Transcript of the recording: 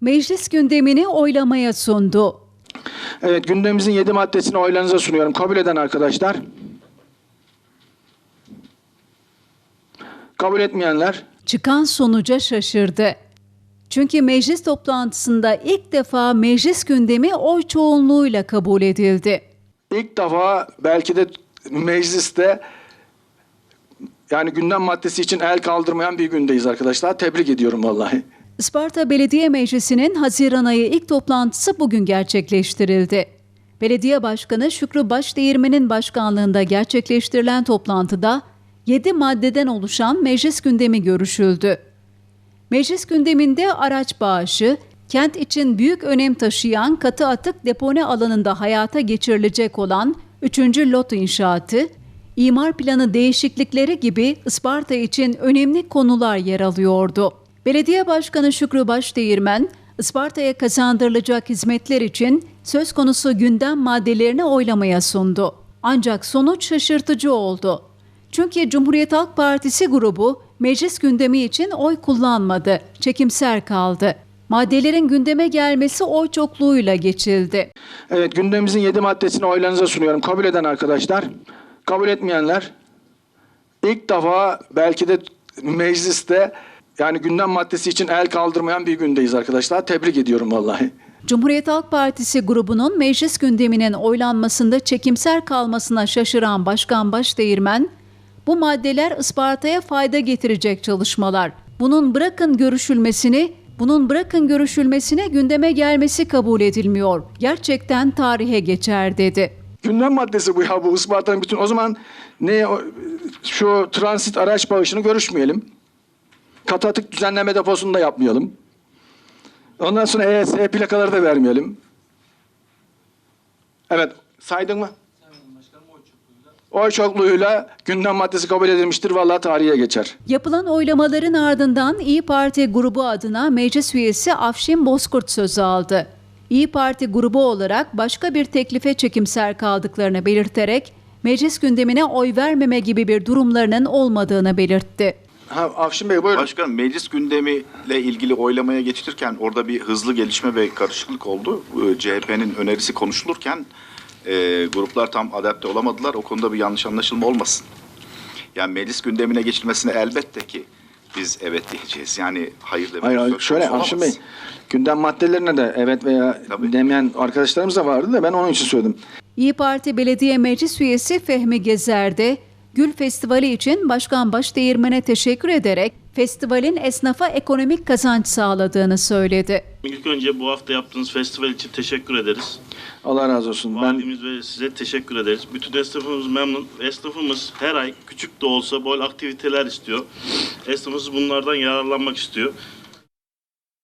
meclis gündemini oylamaya sundu. Evet gündemimizin 7 maddesini oylarınıza sunuyorum. Kabul eden arkadaşlar. Kabul etmeyenler. Çıkan sonuca şaşırdı. Çünkü meclis toplantısında ilk defa meclis gündemi oy çoğunluğuyla kabul edildi. İlk defa belki de mecliste yani gündem maddesi için el kaldırmayan bir gündeyiz arkadaşlar. Tebrik ediyorum vallahi. Isparta Belediye Meclisi'nin Haziran ayı ilk toplantısı bugün gerçekleştirildi. Belediye Başkanı Şükrü Başdeğirmen'in başkanlığında gerçekleştirilen toplantıda 7 maddeden oluşan meclis gündemi görüşüldü. Meclis gündeminde araç bağışı, kent için büyük önem taşıyan katı atık depone alanında hayata geçirilecek olan 3. lot inşaatı, imar planı değişiklikleri gibi Isparta için önemli konular yer alıyordu. Belediye Başkanı Şükrü Başdeğirmen, Isparta'ya kazandırılacak hizmetler için söz konusu gündem maddelerini oylamaya sundu. Ancak sonuç şaşırtıcı oldu. Çünkü Cumhuriyet Halk Partisi grubu meclis gündemi için oy kullanmadı, çekimser kaldı. Maddelerin gündeme gelmesi oy çokluğuyla geçildi. Evet gündemimizin 7 maddesini oylarınıza sunuyorum. Kabul eden arkadaşlar. Kabul etmeyenler. İlk defa belki de mecliste yani gündem maddesi için el kaldırmayan bir gündeyiz arkadaşlar. Tebrik ediyorum vallahi. Cumhuriyet Halk Partisi grubunun meclis gündeminin oylanmasında çekimser kalmasına şaşıran Başkan Başdeğirmen, bu maddeler Isparta'ya fayda getirecek çalışmalar. Bunun bırakın görüşülmesini, bunun bırakın görüşülmesine gündeme gelmesi kabul edilmiyor. Gerçekten tarihe geçer dedi. Gündem maddesi bu ya bu Isparta'nın bütün. O zaman ne şu transit araç bağışını görüşmeyelim. Katı atık düzenleme deposunu da yapmayalım. Ondan sonra ES plakaları da vermeyelim. Evet saydın mı? Oy çokluğuyla gündem maddesi kabul edilmiştir. Vallahi tarihe geçer. Yapılan oylamaların ardından İyi Parti grubu adına meclis üyesi Afşin Bozkurt sözü aldı. İyi Parti grubu olarak başka bir teklife çekimser kaldıklarını belirterek meclis gündemine oy vermeme gibi bir durumlarının olmadığını belirtti. Ha, Afşin Bey buyurun. Başkanım meclis gündemiyle ilgili oylamaya geçirirken orada bir hızlı gelişme ve karışıklık oldu. Ee, CHP'nin önerisi konuşulurken e, gruplar tam adapte olamadılar. O konuda bir yanlış anlaşılma olmasın. Yani meclis gündemine geçilmesine elbette ki biz evet diyeceğiz. Yani hayır demek Hayır, hayır şöyle Afşin Bey gündem maddelerine de evet veya Tabii. demeyen arkadaşlarımız da vardı da ben onun için söyledim. İyi Parti Belediye Meclis Üyesi Fehmi Gezer de Gül Festivali için Başkan Başdeğirmen'e teşekkür ederek festivalin esnafa ekonomik kazanç sağladığını söyledi. İlk önce bu hafta yaptığınız festival için teşekkür ederiz. Allah razı olsun. Ben Valimiz ve size teşekkür ederiz. Bütün esnafımız memnun. Esnafımız her ay küçük de olsa bol aktiviteler istiyor. Esnafımız bunlardan yararlanmak istiyor.